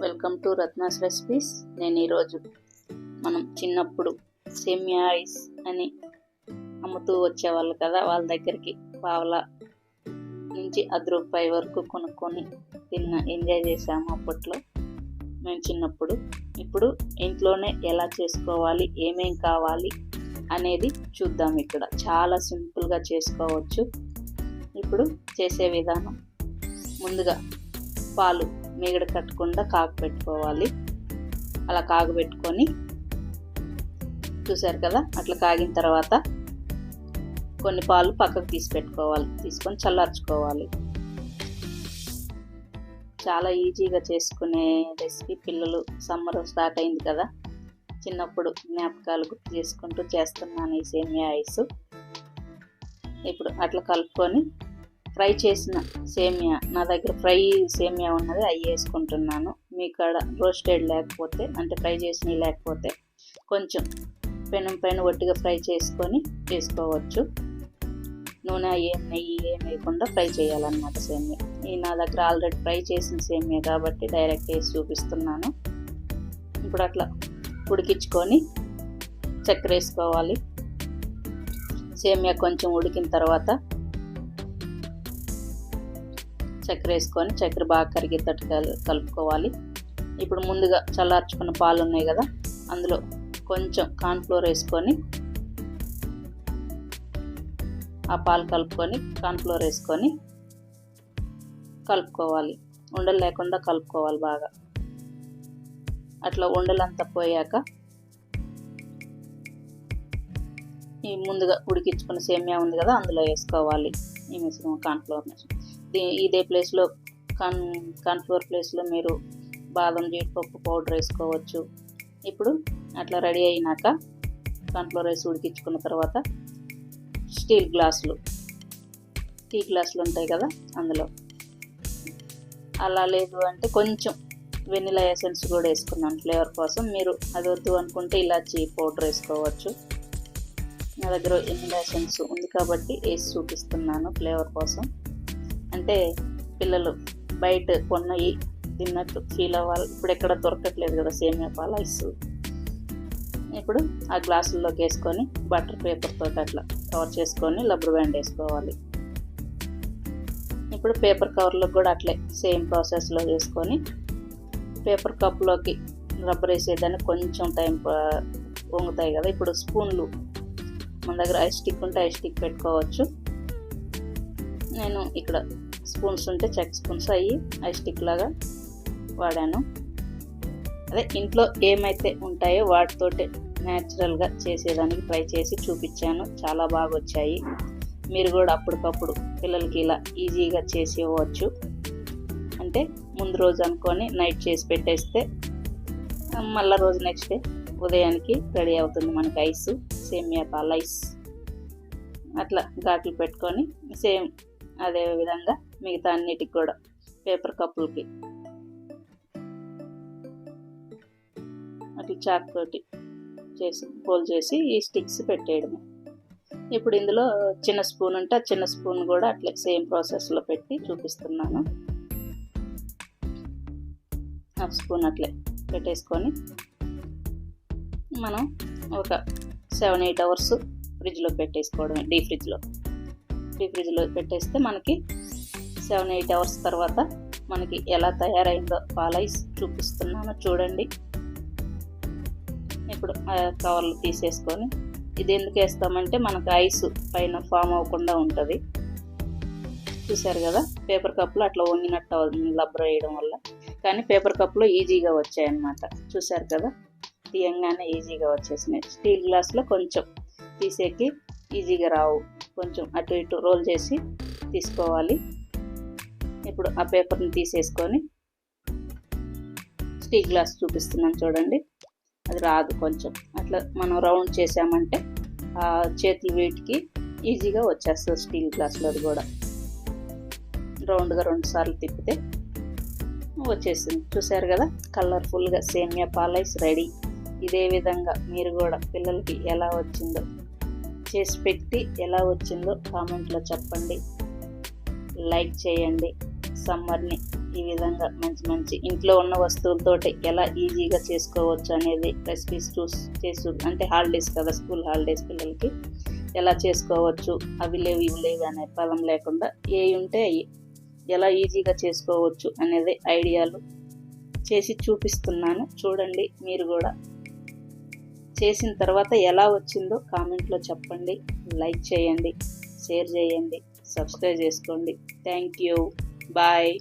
Welcome to Ratna's recipes నేను ఈరోజు మనం చిన్నప్పుడు సేమియా ఐస్ అని అమ్ముతూ వచ్చేవాళ్ళు కదా వాళ్ళ దగ్గరికి పావలా నుంచి అర్ధ రూపాయి వరకు కొనుక్కొని తిన్న ఎంజాయ్ చేసాము అప్పట్లో మేము చిన్నప్పుడు. ఇప్పుడు ఇంట్లోనే ఎలా చేసుకోవాలి ఏమేం కావాలి అనేది చూద్దాం ఇక్కడ. చాలా సింపుల్గా చేసుకోవచ్చు. ఇప్పుడు చేసే విధానం ముందుగా పాలు మీగడ కట్టకుండా కాగపెట్టుకోవాలి అలా కాగబెట్టుకొని చూసారు కదా? అట్లా కాగిన తర్వాత కొన్ని పాలు పక్కకు తీసి పెట్టుకోవాలి. తీసుకొని చల్లార్చుకోవాలి. చాలా ఈజీగా చేసుకునే రెసిపీ పిల్లలు సమ్మర్ స్టార్ట్ అయింది కదా? చిన్నప్పుడు జ్ఞాపకాలు గుర్తు చేసుకుంటూ చేస్తున్నాను ఈ సేమియా ఐస్. ఇప్పుడు అట్లా కలుపుకొని ఫ్రై చేసిన సేమియా నా దగ్గర ఫ్రై సేమియా ఉన్నది అవి వేసుకుంటున్నాను. మీ కాడ రోస్టెడ్ లేకపోతే అంటే ఫ్రై చేసినవి లేకపోతే కొంచెం పెనం పైన ఒట్టిగా ఫ్రై చేసుకొని వేసుకోవచ్చు. నూనె ఏం నెయ్యి ఏం వేయకుండా ఫ్రై చేయాలన్నమాట సేమియా. ఈ నా దగ్గర ఆల్రెడీ ఫ్రై చేసిన సేమియా కాబట్టి డైరెక్ట్ వేసి చూపిస్తున్నాను. ఇప్పుడు అట్లా ఉడికించుకొని చక్కెర వేసుకోవాలి. సేమియా కొంచెం ఉడికిన తర్వాత చక్కెర వేసుకొని చక్కెర బాగా కరిగేటట్టు కల్- కలుపుకోవాలి. ఇప్పుడు ముందుగా చల్లార్చుకున్న పాలు ఉన్నాయి కదా అందులో కొంచెం కార్న్ఫ్లోర్ వేసుకొని ఆ పాలు కలుపుకొని కార్న్ఫ్లోర్ వేసుకొని కలుపుకోవాలి. ఉండలు లేకుండా కలుపుకోవాలి బాగా. అట్లా ఉండలంతా పోయాక ఈ ముందుగా ఉడికించుకున్న సేమియా ఉంది కదా అందులో వేసుకోవాలి ఈ మిశ్రమం కార్న్ఫ్లోర్ మిశ్రమం ఇదే ప్లేస్లో కన్ కన్ఫ్లోర్ ప్లేస్లో మీరు బాదం జీడిపప్పు పౌడర్ వేసుకోవచ్చు. ఇప్పుడు అట్లా రెడీ అయినాక కన్ఫ్లోర్ వేసి ఉడికించుకున్న తర్వాత స్టీల్ గ్లాసులు. టీ గ్లాసులు ఉంటాయి కదా అందులో. అలా లేదు అంటే కొంచెం వెనిలా ఎసెన్స్ కూడా వేసుకున్నాను ఫ్లేవర్ కోసం. మీరు అది వద్దు అనుకుంటే ఇలాచి పౌడర్ వేసుకోవచ్చు. నా దగ్గర వెనిలా ఎసెన్స్ ఉంది కాబట్టి వేసి చూపిస్తున్నాను ఫ్లేవర్ కోసం. అంటే పిల్లలు బయట కొన్నవి తిన్నట్టు ఫీల్ అవ్వాలి. ఇప్పుడు ఎక్కడ దొరకట్లేదు కదా సేమియా పాల ఐస్ ఇప్పుడు ఆ గ్లాసుల్లోకి వేసుకొని బటర్ పేపర్తో అట్లా కవర్ చేసుకొని లబ్బర్ బ్యాండ్ వేసుకోవాలి. ఇప్పుడు పేపర్ కవర్లో కూడా అట్లే సేమ్ ప్రాసెస్లో వేసుకొని పేపర్ కప్లోకి రబ్బర్ వేసేదాన్ని కొంచెం టైం వంగుతాయి కదా. ఇప్పుడు స్పూన్లు మన దగ్గర ఐస్ స్టిక్ ఉంటే ఐస్ స్టిక్ పెట్టుకోవచ్చు. నేను ఇక్కడ స్పూన్స్ ఉంటే చెక్ స్పూన్స్ అయ్యి ఐ స్టిక్ లాగా వాడాను. అదే ఇంట్లో ఏమైతే ఉంటాయో వాటితోటే న్యాచురల్గా చేసేదానికి ట్రై చేసి చూపించాను. చాలా బాగా వచ్చాయి. మీరు కూడా అప్పటికప్పుడు పిల్లలకి ఇలా ఈజీగా చేసి ఇవ్వచ్చు అంటే ముందు రోజు అనుకొని నైట్ చేసి పెట్టేస్తే మళ్ళీ రోజు నెక్స్ట్ డే ఉదయానికి రెడీ అవుతుంది మనకి ఐస్ సేమియా పాల ఐస్. అట్లా ఘాట్లు పెట్టుకొని సేమ్ అదే విధంగా మిగతా అన్నిటికి కూడా పేపర్ కప్పులకి. అట్లా చాక్ తోటి చేసి పోల్ చేసి ఈ స్టిక్స్ పెట్టేయడమే. ఇప్పుడు ఇందులో చిన్న స్పూన్ ఉంటే ఆ చిన్న స్పూన్ కూడా అట్లా సేమ్ ప్రాసెస్లో పెట్టి చూపిస్తున్నాను. హాఫ్ స్పూన్ అట్లే పెట్టేసుకొని మనం ఒక సెవెన్ ఎయిట్ అవర్స్ ఫ్రిడ్జ్లో పెట్టేసుకోవడమే డీ ఫ్రిడ్జ్లో. డీ ఫ్రిడ్జ్లో పెట్టేస్తే మనకి సెవెన్ ఎయిట్ అవర్స్ తర్వాత మనకి ఎలా తయారైందో పాలైస్ చూపిస్తున్నాను. చూడండి. ఇప్పుడు ఆ కవర్లు తీసేసుకొని ఇది ఎందుకు వేస్తామంటే మనకు ఐస్ పైన ఫామ్ అవ్వకుండా ఉంటుంది. చూసారు కదా? పేపర్ కప్లో అట్లా వంగినట్టు అవుతుంది లబ్బర్ వేయడం వల్ల. కానీ పేపర్ కప్లో ఈజీగా వచ్చాయన్నమాట. చూసారు కదా? తీయంగానే ఈజీగా వచ్చేసినాయి. స్టీల్ గ్లాస్లో కొంచెం తీసేకి ఈజీగా రావు. కొంచెం అటు ఇటు రోల్ చేసి తీసుకోవాలి. ఇప్పుడు ఆ పేపర్ని తీసేసుకొని స్టీల్ గ్లాస్ చూపిస్తున్నాను చూడండి. అది రాదు కొంచెం. అట్లా మనం రౌండ్ చేసామంటే ఆ చేతులు వీటికి ఈజీగా వచ్చేస్తుంది స్టీల్ గ్లాస్లో అది కూడా. రౌండ్గా రెండు సార్లు తిప్పితే వచ్చేసింది చూసారు కదా? కలర్ఫుల్గా సేమియా పాలైస్ రెడీ. ఇదే విధంగా మీరు కూడా పిల్లలకి ఎలా వచ్చిందో చేసి పెట్టి ఎలా వచ్చిందో కామెంట్లో చెప్పండి. లైక్ చేయండి. సమ్మర్ని ఈ విధంగా మంచి మంచి ఇంట్లో ఉన్న వస్తువులతోటి ఎలా ఈజీగా చేసుకోవచ్చు అనేది రెసిపీస్ చూస్ చేసు అంటే హాలిడేస్ కదా స్కూల్ హాలిడేస్ పిల్లలకి ఎలా చేసుకోవచ్చు అవి లేవు ఇవి లేవు అనే పదం లేకుండా ఏ ఉంటే ఎలా ఈజీగా చేసుకోవచ్చు అనేది ఐడియాలు చేసి చూపిస్తున్నాను. చూడండి మీరు కూడా చేసిన తర్వాత ఎలా వచ్చిందో కామెంట్లో చెప్పండి. లైక్ చేయండి షేర్ చేయండి సబ్స్క్రైబ్ చేసుకోండి. Thank you. Bye.